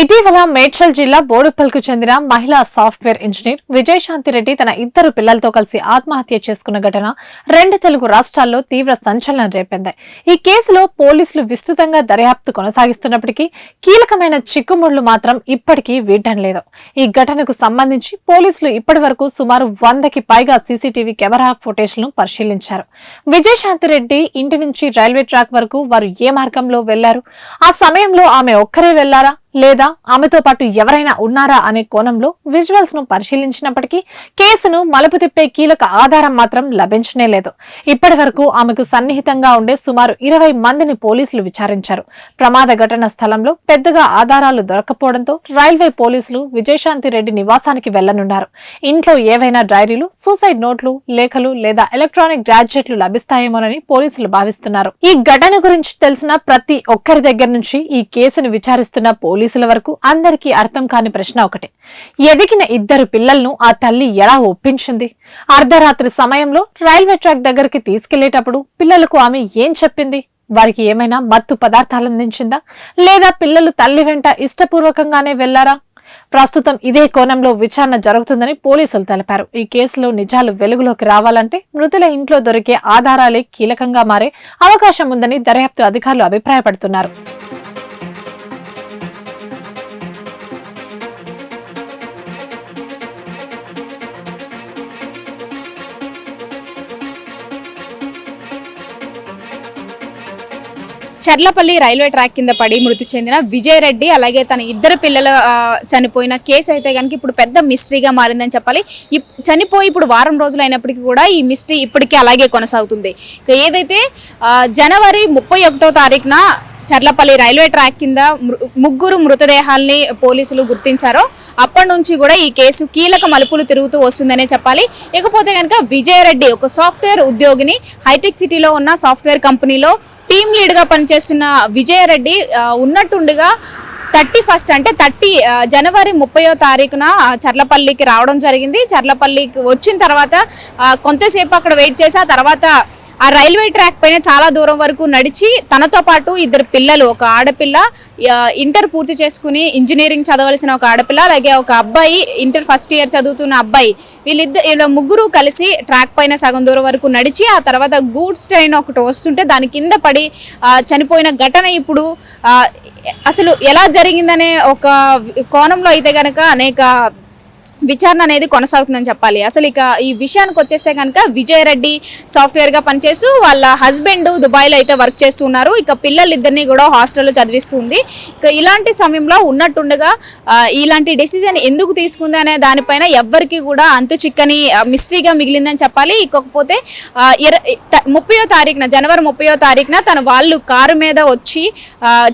ఇటీవల మేడ్చల్ జిల్లా బోడుపల్కు చెందిన మహిళా సాఫ్ట్వేర్ ఇంజనీర్ విజయశాంతి రెడ్డి తన ఇద్దరు పిల్లలతో కలిసి ఆత్మహత్య చేసుకున్న ఘటన రెండు తెలుగు రాష్ట్రాల్లో తీవ్ర సంచలనం రేపింది. ఈ కేసులో పోలీసులు విస్తృతంగా దర్యాప్తు కొనసాగిస్తున్నప్పటికీ కీలకమైన చిక్కుముళ్ళు మాత్రం ఇప్పటికీ వీడడం లేదు. ఈ ఘటనకు సంబంధించి పోలీసులు ఇప్పటి వరకు సుమారు వందకి పైగా సీసీటీవీ కెమెరా ఫుటేజ్లను పరిశీలించారు. విజయశాంతి రెడ్డి ఇంటి నుంచి రైల్వే ట్రాక్ వరకు వారు ఏ మార్గంలో వెళ్ళారు? ఆ సమయంలో ఆమె ఒక్కరే వెళ్ళారా? లేదా ఆమెతో పాటు ఎవరైనా ఉన్నారా అనే కోణంలో విజువల్స్ను పరిశీలించినప్పటికీ కేసును మలుపు తిప్పే కీలక ఆధారం మాత్రం లభించనే లేదు. ఇప్పటి వరకు ఆమెకు సన్నిహితంగా ఉండే సుమారు ఇరవై మందిని పోలీసులు విచారించారు. ప్రమాద ఘటన స్థలంలో పెద్దగా ఆధారాలు దొరకపోవడంతో రైల్వే పోలీసులు విజయశాంతి రెడ్డి నివాసానికి వెళ్ళనున్నారు. ఇంట్లో ఏవైనా డైరీలు సూసైడ్ నోట్లు లేఖలు లేదా ఎలక్ట్రానిక్ గ్రాడ్యుయేట్లు లభిస్తాయేమోనని పోలీసులు భావిస్తున్నారు. ఈ ఘటన గురించి తెలిసిన ప్రతి ఒక్కరి దగ్గర నుంచి ఈ కేసును విచారిస్తున్న పోలీసులు వరకు అందరికీ అర్థం కాని ప్రశ్న ఒకటే. ఎదిగిన ఇద్దరు పిల్లలను ఆ తల్లి ఎలా ఒప్పించింది? అర్ధరాత్రి సమయంలో రైల్వే ట్రాక్ దగ్గరికి తీసుకెళ్ళేటప్పుడు పిల్లలకు ఆమె ఏం చెప్పింది? వారికి ఏమైనా మత్తు పదార్థాలు అందించిందా? లేదా పిల్లలు తల్లి వెంట ఇష్టపూర్వకంగానే వెళ్ళారా? ప్రస్తుతం ఇదే కోణంలో విచారణ జరుగుతుందని పోలీసులు తెలిపారు. ఈ కేసులో నిజాలు వెలుగులోకి రావాలంటే మృతుల ఇంట్లో దొరికే ఆధారాలే కీలకంగా మారే అవకాశం ఉందని దర్యాప్తు అధికారులు అభిప్రాయపడుతున్నారు. చర్లపల్లి రైల్వే ట్రాక్ కింద పడి మృతి చెందిన విజయ్ రెడ్డి అలాగే తన ఇద్దరు పిల్లలు చనిపోయిన కేసు అయితే కనుక ఇప్పుడు పెద్ద మిస్టరీగా మారిందని చెప్పాలి. ఇప్- చనిపోయి ఇప్పుడు వారం రోజులు అయినప్పటికీ కూడా ఈ మిస్టరీ ఇప్పటికీ అలాగే కొనసాగుతుంది. ఏదైతే జనవరి ముప్పై ఒకటో తారీఖున చర్లపల్లి రైల్వే ట్రాక్ కింద ముగ్గురు మృతదేహాల్ని పోలీసులు గుర్తించారో అప్పటి నుంచి కూడా ఈ కేసు కీలక మలుపులు తిరుగుతూ వస్తుందనే చెప్పాలి. ఇకపోతే కనుక విజయరెడ్డి ఒక సాఫ్ట్వేర్ ఉద్యోగిని హైటెక్ సిటీలో ఉన్న సాఫ్ట్వేర్ కంపెనీలో టీమ్ లీడ్గా పనిచేస్తున్న విజయరెడ్డి ఉన్నట్టుండగా ఉన్నట్టుండిగా థర్టీ ఫస్ట్ అంటే థర్టీ జనవరి ముప్పయో తారీఖున చర్లపల్లికి రావడం జరిగింది. చర్లపల్లికి వచ్చిన తర్వాత కొంతసేపు అక్కడ వెయిట్ చేసి ఆ తర్వాత ఆ రైల్వే ట్రాక్ పైన చాలా దూరం వరకు నడిచి తనతో పాటు ఇద్దరు పిల్లలు ఒక ఆడపిల్ల ఇంటర్ పూర్తి చేసుకుని ఇంజనీరింగ్ చదవలసిన ఒక ఆడపిల్ల అలాగే ఒక అబ్బాయి ఇంటర్ ఫస్ట్ ఇయర్ చదువుతున్న అబ్బాయి. వీళ్ళిద్దరు ముగ్గురు కలిసి ట్రాక్ పైన సగం దూరం వరకు నడిచి ఆ తర్వాత గూడ్స్ ట్రైన్ ఒకటి వస్తుంటే దాని కింద పడి చనిపోయిన ఘటన ఇప్పుడు అసలు ఎలా జరిగిందనే ఒక కోణంలో అయితే కనుక అనేక విచారణ అనేది కొనసాగుతుందని చెప్పాలి. అసలు ఇక ఈ విషయానికి వచ్చేస్తే కనుక విజయరెడ్డి సాఫ్ట్వేర్గా సాఫ్ట్వేర్గా పనిచేస్తూ వాళ్ళ హస్బెండ్ దుబాయ్లో అయితే వర్క్ చేస్తున్నారు ఇక పిల్లలిద్దరిని కూడా హాస్టల్లో చదివిస్తుంది. ఇక ఇలాంటి సమయంలో ఉన్నట్టుండగా ఇలాంటి డెసిజన్ ఎందుకు తీసుకుంది అనే దానిపైన ఎవ్వరికి కూడా అంతు చిక్కని మిస్టరీగా మిగిలిందని చెప్పాలి. ఇకపోతే ముప్పయో తారీఖున జనవరి ముప్పయో తారీఖున తన వాళ్ళు కారు మీద వచ్చి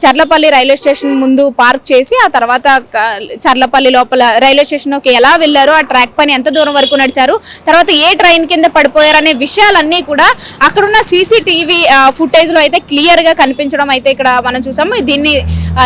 చర్లపల్లి రైల్వే స్టేషన్ ముందు పార్క్ చేసి ఆ తర్వాత చర్లపల్లి లోపల రైల్వే స్టేషన్కి ఎలా వెళ్ళారు ఆ ట్రాక్ పైన ఎంత దూరం వరకు నడిచారు తర్వాత ఏ ట్రైన్ కింద పడిపోయారు అనే విషయాలన్నీ కూడా అక్కడున్న సీసీటీవీ ఫుటేజ్లో అయితే క్లియర్గా కనిపించడం అయితే ఇక్కడ మనం చూసాము దీన్ని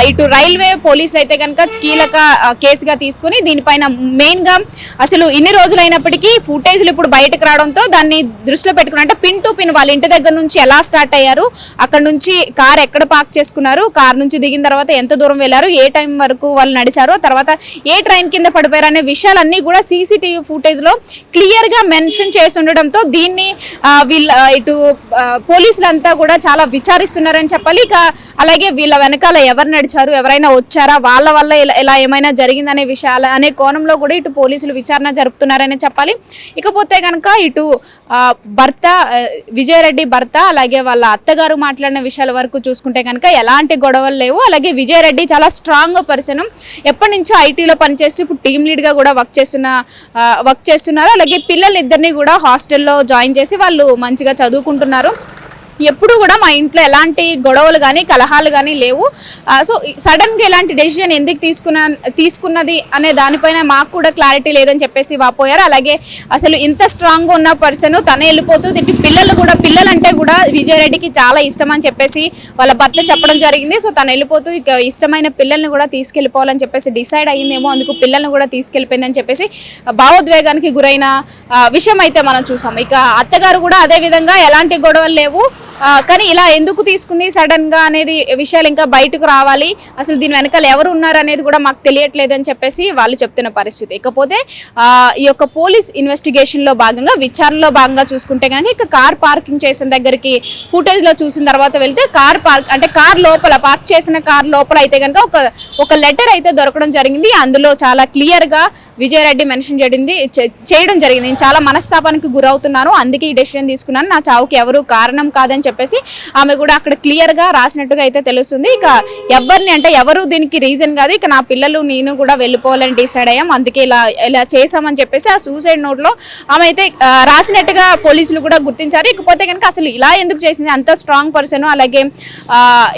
ఇటు రైల్వే పోలీసులు అయితే కనుక కీలక కేసుగా తీసుకుని దీనిపైన మెయిన్గా అసలు ఇన్ని రోజులైనప్పటికీ ఫుటేజ్లు ఇప్పుడు బయటకు రావడంతో దాన్ని దృష్టిలో పెట్టుకుని అంటే పిన్ టు పిన్ వాళ్ళ ఇంటి దగ్గర నుంచి ఎలా స్టార్ట్ అయ్యారు అక్కడ నుంచి కార్ ఎక్కడ పార్క్ చేసుకున్నారు కార్ నుంచి దిగిన తర్వాత ఎంత దూరం వెళ్ళారు ఏ టైం వరకు వాళ్ళు నడిచారు తర్వాత ఏ ట్రైన్ కింద పడిపోయారు అనే విషయాలు విషయాలన్నీ కూడా సీసీటీవీ ఫుటేజ్లో క్లియర్గా మెన్షన్ చేసి ఉండడంతో దీన్ని వీళ్ళ ఇటు పోలీసులంతా కూడా చాలా విచారిస్తున్నారని చెప్పాలి. ఇక అలాగే వీళ్ళ వెనకాల ఎవరు నడిచారు ఎవరైనా వచ్చారా వాళ్ళ వల్ల ఇలా- ఏమైనా జరిగిందనే విషయాలు అనే కోణంలో కూడా ఇటు పోలీసులు విచారణ జరుపుతున్నారని చెప్పాలి. ఇకపోతే కనుక ఇటు భర్త విజయరెడ్డి భర్త అలాగే వాళ్ళ అత్తగారు మాట్లాడిన విషయాల వరకు చూసుకుంటే కనుక ఎలాంటి గొడవలు లేవు. అలాగే విజయరెడ్డి చాలా స్ట్రాంగ్ పర్సన్ ఎప్పటి నుంచో ఐటీలో పనిచేస్తూ ఇప్పుడు టీమ్ లీడ్గా కూడా వర్క్ చేస్తున్న వర్క్ చేస్తున్నారు? అలాగే పిల్లలు ఇద్దరిని కూడా హాస్టల్లో జాయిన్ చేసి వాళ్ళు మంచిగా చదువుకుంటున్నారు. ఎప్పుడు కూడా మా ఇంట్లో ఎలాంటి గొడవలు కానీ కలహాలు కానీ లేవు. సో సడన్గా ఎలాంటి డెసిషన్ ఎందుకు తీసుకున్న తీసుకున్నది అనే దానిపైన మాకు కూడా క్లారిటీ లేదని చెప్పేసి వాపోయారు. అలాగే అసలు ఇంత స్ట్రాంగ్గా ఉన్న పర్సన్ తనే వెళ్ళిపోతూ ఇటు పిల్లలు కూడా పిల్లలంటే కూడా విజయరెడ్డికి చాలా ఇష్టం అని చెప్పేసి వాళ్ళ భర్త చెప్పడం జరిగింది. సో తను వెళ్ళిపోతూ ఇక ఇష్టమైన పిల్లల్ని కూడా తీసుకెళ్ళిపోవాలని చెప్పేసి డిసైడ్ అయ్యిందేమో అందుకు పిల్లల్ని కూడా తీసుకెళ్ళిపోయిందని చెప్పేసి భావోద్వేగానికి గురైన విషయం అయితే మనం చూసాం. ఇక అత్తగారు కూడా అదే విధంగా ఎలాంటి గొడవలు లేవు. కానీ ఇలా ఎందుకు తీసుకుంది సడన్గా అనేది విషయాలు ఇంకా బయటకు రావాలి. అసలు దీని వెనకాల ఎవరు ఉన్నారు అనేది కూడా మాకు తెలియట్లేదు అని చెప్పేసి వాళ్ళు చెప్తున్న పరిస్థితి. ఇకపోతే ఈ యొక్క పోలీస్ ఇన్వెస్టిగేషన్లో భాగంగా విచారణలో భాగంగా చూసుకుంటే కనుక ఇక కార్ పార్కింగ్ చేసిన దగ్గరికి ఫుటేజ్లో చూసిన తర్వాత వెళ్తే కార్ పార్క్ అంటే కార్ లోపల పార్క్ చేసిన కార్ లోపల అయితే కనుక ఒక ఒక లెటర్ అయితే దొరకడం జరిగింది. అందులో చాలా క్లియర్గా విజయరెడ్డి మెన్షన్ చేయడింది చే- చేయడం జరిగింది. నేను చాలా మనస్తాపానికి గురవుతున్నాను. అందుకే ఈ డెసిషన్ తీసుకున్నాను. నా చావుకి ఎవరు కారణం కాదని చెప్పేసి ఆమె కూడా అక్కడ క్లియర్గా రాసినట్టుగా అయితే తెలుస్తుంది. ఇక ఎవరిని అంటే ఎవరు దీనికి రీజన్ కాదు. ఇక నా పిల్లలు నేను కూడా వెళ్ళిపోవాలని డిసైడ్ అయ్యాం. అందుకే ఇలా ఇలా చేసామని చెప్పేసి ఆ సూసైడ్ నోట్లో ఆమె అయితే రాసినట్టుగా పోలీసులు కూడా గుర్తించారు. ఇకపోతే కనుక అసలు ఇలా ఎందుకు చేసింది? అంత స్ట్రాంగ్ పర్సన్ అలాగే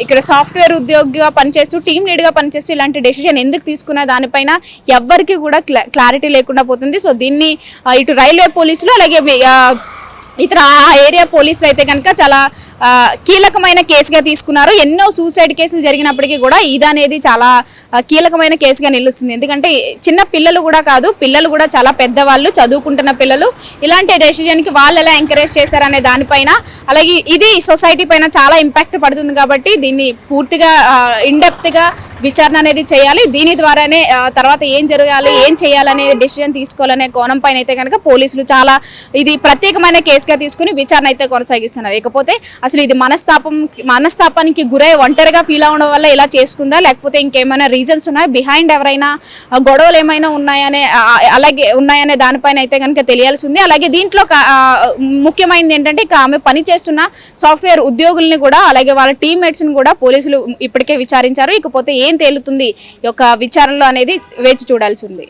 ఇక్కడ సాఫ్ట్వేర్ ఉద్యోగిగా పనిచేస్తూ టీమ్ లీడ్గా పనిచేస్తూ ఇలాంటి డెసిషన్ ఎందుకు తీసుకున్న దానిపైన ఎవ్వరికి కూడా క్లారిటీ లేకుండా పోతుంది. సో దీన్ని ఇటు రైల్వే పోలీసులు అలాగే ఇతర ఆ ఏరియా పోలీసులు అయితే కనుక చాలా కీలకమైన కేసుగా తీసుకున్నారు. ఎన్నో సూసైడ్ కేసులు జరిగినప్పటికీ కూడా ఇది అనేది చాలా కీలకమైన కేసుగా నిలుస్తుంది. ఎందుకంటే చిన్న పిల్లలు కూడా కాదు పిల్లలు కూడా చాలా పెద్దవాళ్ళు చదువుకుంటున్న పిల్లలు. ఇలాంటి డెసిజన్కి వాళ్ళు ఎలా ఎంకరేజ్ చేశారనే దానిపైన అలాగే ఇది సొసైటీ పైన చాలా ఇంపాక్ట్ పడుతుంది కాబట్టి దీన్ని పూర్తిగా ఇండెప్త్గా విచారణ అనేది చేయాలి. దీని ద్వారానే తర్వాత ఏం జరగాలి ఏం చేయాలనే డెసిజన్ తీసుకోవాలనే కోణం పైన అయితే కనుక పోలీసులు చాలా ఇది ప్రత్యేకమైన కేసు కేసుగా తీసుకుని విచారణ అయితే కొనసాగిస్తున్నారు. ఇకపోతే అసలు ఇది మనస్తాపం మనస్తాపానికి గురై ఒంటరిగా ఫీల్ అవ్వడం వల్ల ఇలా చేసుకుందా? లేకపోతే ఇంకేమైనా రీజన్స్ ఉన్నాయా? బిహైండ్ ఎవరైనా గొడవలు ఏమైనా ఉన్నాయనే అలాగే ఉన్నాయనే దానిపైన అయితే కనుక తెలియాల్సి ఉంది. అలాగే దీంట్లో ముఖ్యమైనది ఏంటంటే ఇక ఆమె పనిచేస్తున్న సాఫ్ట్వేర్ ఉద్యోగుల్ని కూడా అలాగే వాళ్ళ టీమ్మేట్స్ని కూడా పోలీసులు ఇప్పటికే విచారించారు. ఇకపోతే ఏం తేలుతుంది? ఈ యొక్క విచారణలో అనేది వేచి చూడాల్సి ఉంది.